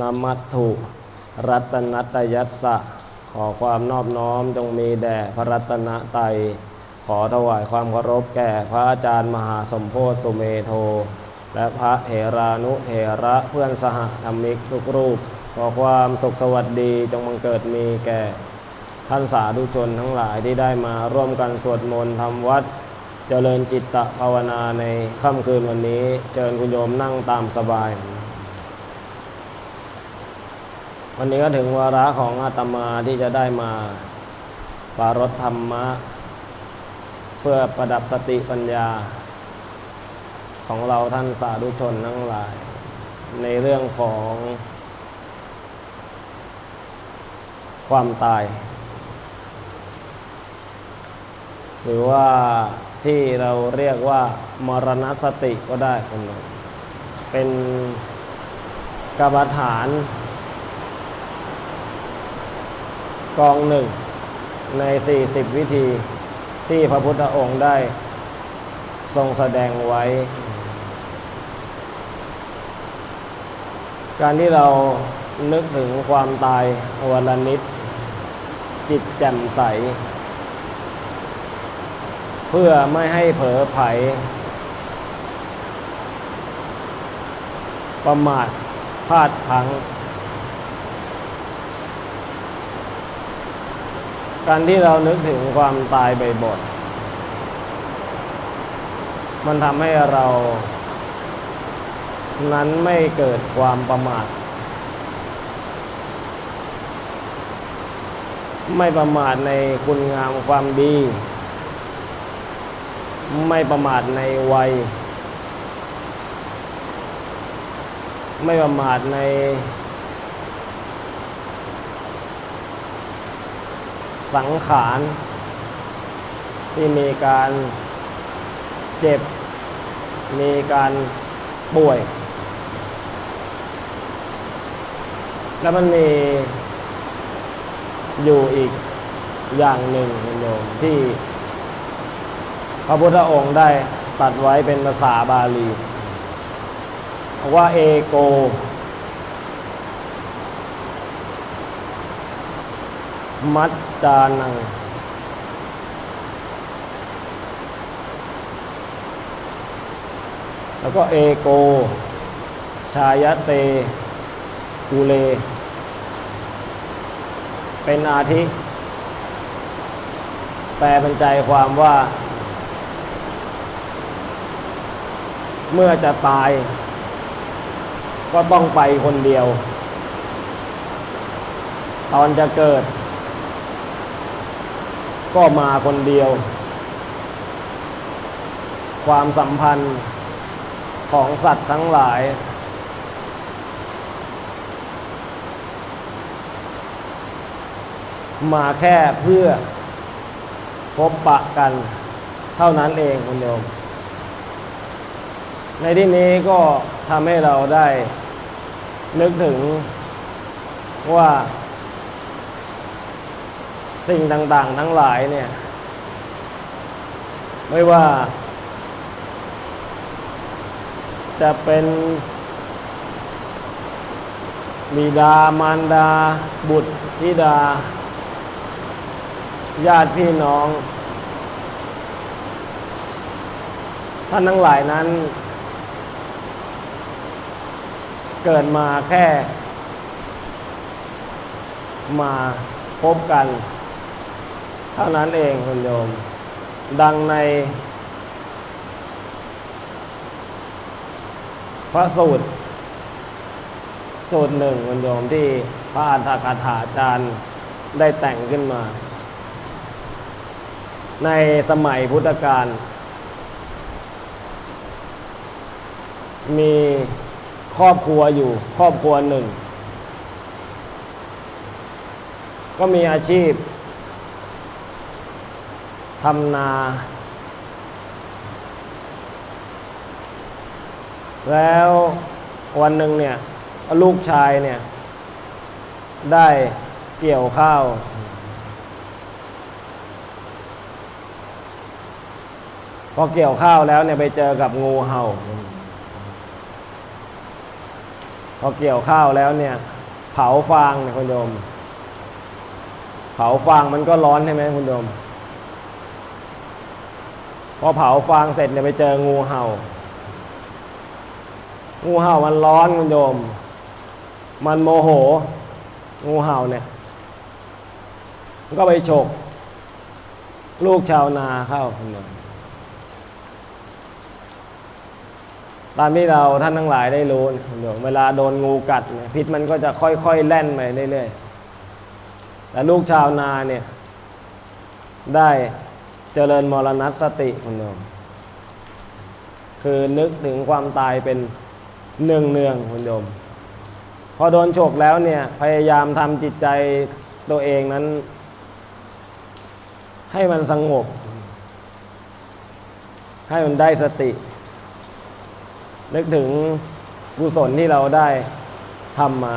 นมัตถุรัตนัตยัสสะ ขอความนอบน้อมจงมีแด่พระรัตนตรัยขอถวายความเคารพแก่พระอาจารย์มหาสมโพธิสุเมโท และพระเถรานุเถระเพื่อนสหธรรมิกทุกรูป ขอความสุขสวัสดีจงบังเกิดมีแก่ ท่านสาธุชนทั้งหลายที่ได้มาร่วมกันสวดมนต์ทำวัด เจริญจิตตภาวนาในค่ำคืนวันนี้เชิญคุณโยมนั่งตามสบาย วันนี้ก็ถึงวาระของอาตมาที่จะได้มาปารถธรรมะ เพื่อประดับสติปัญญา ของเราท่านสาธุชนทั้งหลาย ในเรื่องของ ความตาย หรือว่าที่เราเรียกว่ามรณสติก็ได้คุณโยมเป็นกรรมฐาน กองหนึ่งใน 40 วิธีที่พระพุทธองค์ได้ ทรงแสดงไว้ การที่เรานึกถึงความตายวันละนิด จิตแจ่มใส เพื่อไม่ให้เผลอไผลประมาทพลาดพลัง การที่เรานึกถึงความตายบ่อยๆมันทำให้เรา นั้นไม่เกิดความประมาท ไม่ประมาทในคุณงามความดี ไม่ประมาทในวัย ไม่ประมาทใน สังขาร ที่มีการเจ็บ มีการป่วย แล้วมันมีอยู่อีกอย่างหนึ่งโยมที่ พระพุทธองค์ได้ตัดไว้เป็นภาษาบาลีว่าเอโก มัจจานัง แล้วก็เอโก ชายเตกูเล เป็นอาทิ แปลเป็นใจความว่า เมื่อจะตาย ก็ต้องไปคนเดียว ตอนจะเกิด ก็มาคนเดียว ความสัมพันธ์ของสัตว์ทั้งหลาย มาแค่เพื่อพบปะกันเท่านั้นเองคุณโยม ในที่นี้ก็ทำให้เราได้นึกถึงว่า สิ่งต่าง ๆ ทั้งหลายเนี่ย ไม่ว่า จะเป็นบิดามารดา บุตรธิดา ญาติพี่น้อง ท่านทั้งหลายนั้น เกิดมาแค่ มาพบกัน เท่านั้นเองคุณโยม ดังใน พระสูตร สูตรหนึ่งคุณโยมที่พระอัฏฐกถาจารย์ได้แต่งขึ้นมา ในสมัยพุทธกาลมีครอบครัวอยู่ครอบครัวหนึ่ง ก็มีอาชีพ ทำนา แล้ววันหนึ่งเนี่ยลูกชายเนี่ย ได้เกี่ยวข้าว พอเกี่ยวข้าวแล้วเนี่ยไปเจอกับงูเห่า พอเกี่ยวข้าวแล้วเนี่ย เผาฟางเนี่ยคุณโยม เผาฟางมันก็ร้อนใช่ไหมคุณโยม พอเผาฟางเสร็จเนี่ยไปเจองูเห่า งูเห่ามันร้อนคุณโยม มันโมโห งูเห่าเนี่ยก็ไปฉก ลูกชาวนาเข้าคุณโยมตามที่เราท่านทั้งหลายได้รู้เนี่ยคุณโยมเวลาโดนงูกัดเนี่ยพิษมันก็จะค่อยๆแล่นไปเรื่อยๆแต่ลูกชาวนาเนี่ยได้ เจริญมรณสติคุณโยมคือนึกถึงความตายเป็นเนืองเนืองๆคุณโยม พอโดนฉกแล้วเนี่ยพยายามทำจิตใจตัวเองนั้น ให้มันสงบ ให้มันได้สติ นึกถึงกุศลที่เราได้ทำมา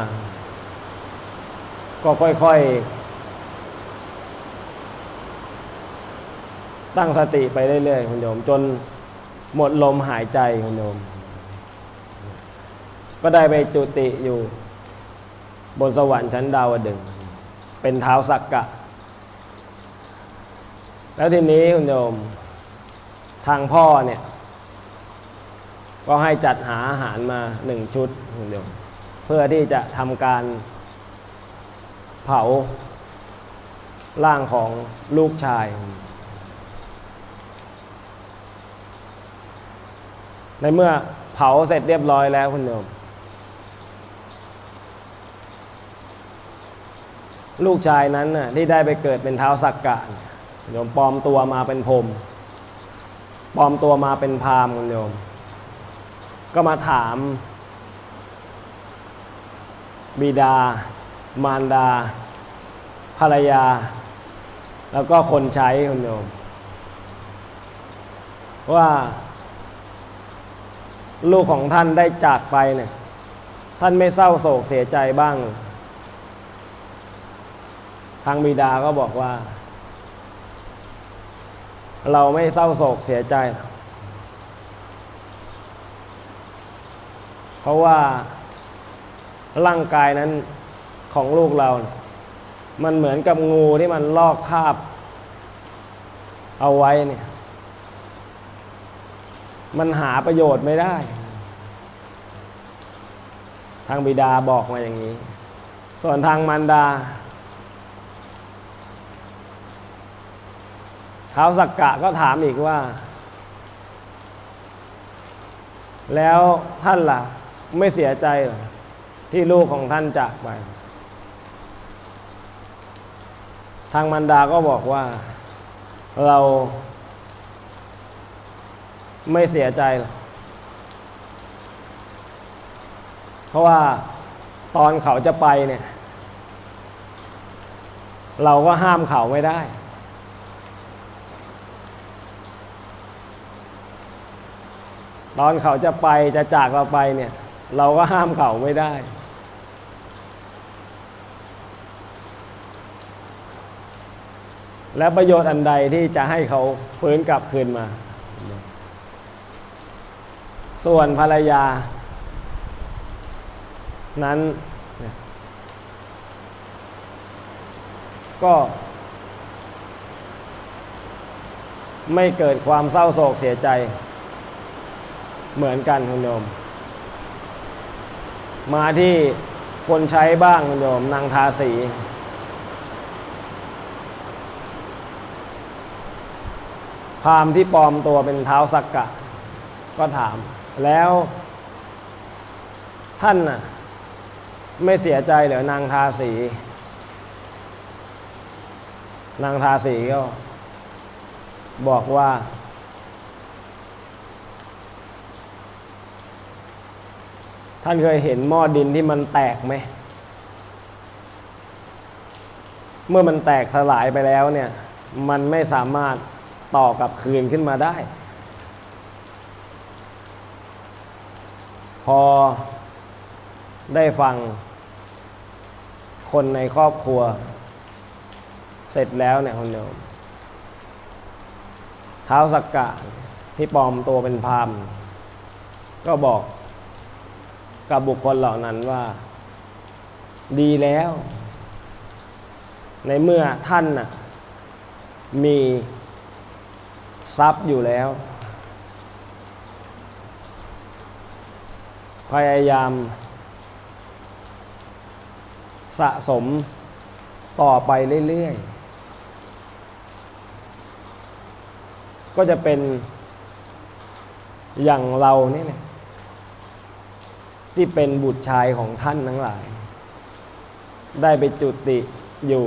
ก็ค่อยๆ ตั้งสติไปเรื่อยๆคุณโยม จนหมดลมหายใจคุณโยม ก็ได้ไปจุติอยู่ บนสวรรค์ชั้นดาวดึง เป็นเท้าสักกะ แล้วทีนี้คุณโยม ทางพ่อเนี่ย ก็ให้จัดหาอาหารมาหนึ่งชุดคุณโยม เพื่อที่จะทำการเผาร่างของลูกชาย ในเมื่อเผาเสร็จเรียบร้อยแล้วคุณโยม ลูกชายนั้นน่ะที่ได้ไปเกิดเป็นเท้าสักกะโยมปลอมตัวมาเป็นพรมปลอมตัวมาเป็นพามคุณโยม ก็มาถาม บิดา มารดา ภรรยา แล้วก็คนใช้คุณโยม ว่า ลูกของท่านได้จากไปเนี่ย ท่านไม่เศร้าโศกเสียใจบ้าง ทางบิดาก็บอกว่า เราไม่เศร้าโศกเสียใจ เพราะว่าร่างกายนั้นของลูกเรา มันเหมือนกับงูที่มันลอกคราบ เอาไว้เนี่ย มันหาประโยชน์ไม่ได้ ทางบิดาบอกมาอย่างนี้ ส่วนทางมารดาท้าวสักกะก็ถามอีกว่า แล้วท่านล่ะ ไม่เสียใจหรอที่ลูกของท่านจากไป ทางมันดาก็บอกว่า เรา ไม่เสียใจหรอกเพราะว่าตอนเขาจะไปเนี่ย เราก็ห้ามเขาไม่ได้ ตอนเขาจะไปจะจากเราไปเนี่ย เราก็ห้ามเขาไม่ได้ และประโยชน์อันใดที่จะให้เขาฟื้นกลับคืนมา ส่วนภรรยา นั้น ก็ ไม่เกิดความเศร้าโศกเสียใจ เหมือนกันคุณโยม มาที่คนใช้บ้างคุณโยมนางทาสีพามที่ปลอมตัวเป็นเท้าสักกะ ก็ถาม แล้วท่านน่ะไม่เสียใจเหรอนางทาสี นางทาสีก็บอกว่า ท่านเคยเห็นหม้อดินที่มันแตกไหม เมื่อมันแตกสลายไปแล้วเนี่ย มันไม่สามารถต่อกลับคืนขึ้นมาได้ พอได้ฟังคนในครอบครัว เสร็จแล้วเนี่ยคนเดียวเท้าสักกะที่ปลอมตัวเป็นพราหมณ์ก็บอกกับบุคคลเหล่านั้นว่า ดีแล้ว ในเมื่อท่านน่ะมีทรัพย์อยู่แล้ว พยายาม สะสมต่อไปเรื่อยๆ ก็จะเป็นอย่างเราเนี่ยที่เป็นบุตรชายของท่านทั้งหลาย ได้ไปจุติอยู่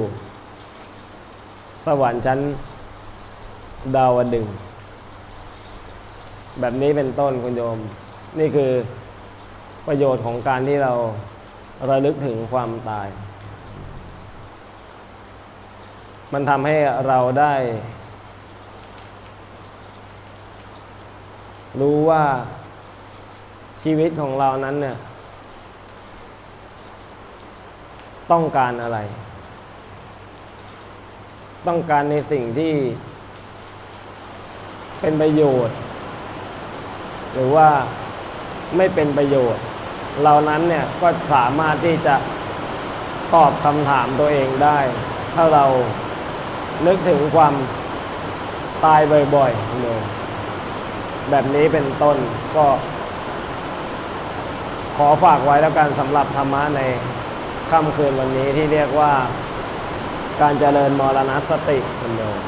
สวรรค์ชั้นดาวดึง แบบนี้เป็นต้นคุณโยม นี่คือ ประโยชน์ของการที่เราระลึกถึงความตาย มันทำให้เราได้ รู้ว่าชีวิตของเรานั้นเนี่ยต้องการอะไร ต้องการในสิ่งที่เป็นประโยชน์ หรือว่าไม่เป็นประโยชน์ เหล่านั้นเนี่ยก็สามารถที่จะตอบคำถามตัวเองได้ ถ้าเรานึกถึงความตายบ่อยๆโยแบบนี้เป็นต้นก็ ขอฝากไว้แล้วกันสำหรับธรรมะในค่ำคืนวันนี้ที่เรียกว่าการเจริญมรณสติคุณโยม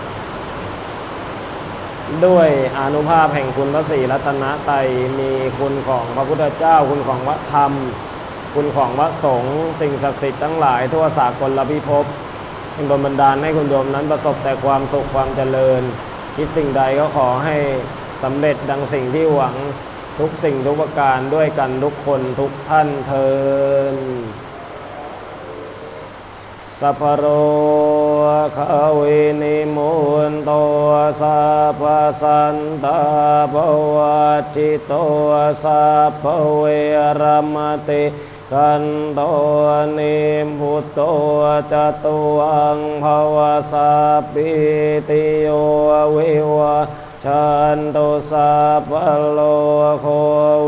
ด้วยอนุภาพแห่งคุณพระศรีรัตนตรัยมีคุณของพระพุทธเจ้า คุณของพระธรรม คุณของพระสงฆ์สิ่งศักดิ์สิทธิ์ทั้งหลายทั่วสากลพิภพจึงโดนบันดาลให้คุณโยมนั้นประสบแต่ความสุขความเจริญ คิดสิ่งใดก็ขอให้สำเร็จดังสิ่งที่หวังทุกสิ่งทุกประการด้วยกันทุกคนทุกท่านเทินสัพโร ขาวินิมุนโตสัพสันตาภวัจิตโตสัพเวรมติกันโตนิพุตโตจตุวังภวสัพพิติโยวิวาชันตุสัพโลโค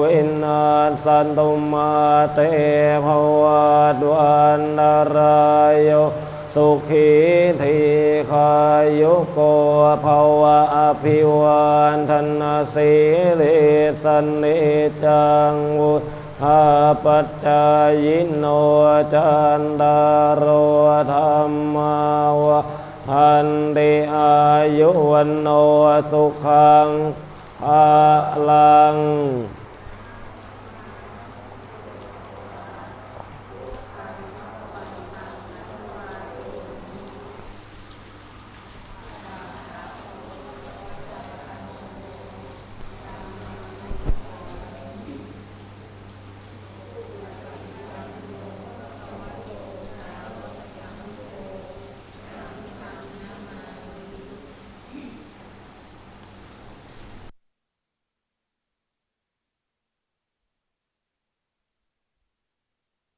วินาสันตุมาเตภวัตวันตรายโย สุขีทีขายุโกภวะอภิวันธนาสีลิสนิจังวุธาปัจจายโนจันดารโรธรรมาวะทันติอายุวันโนสุขังภาลัง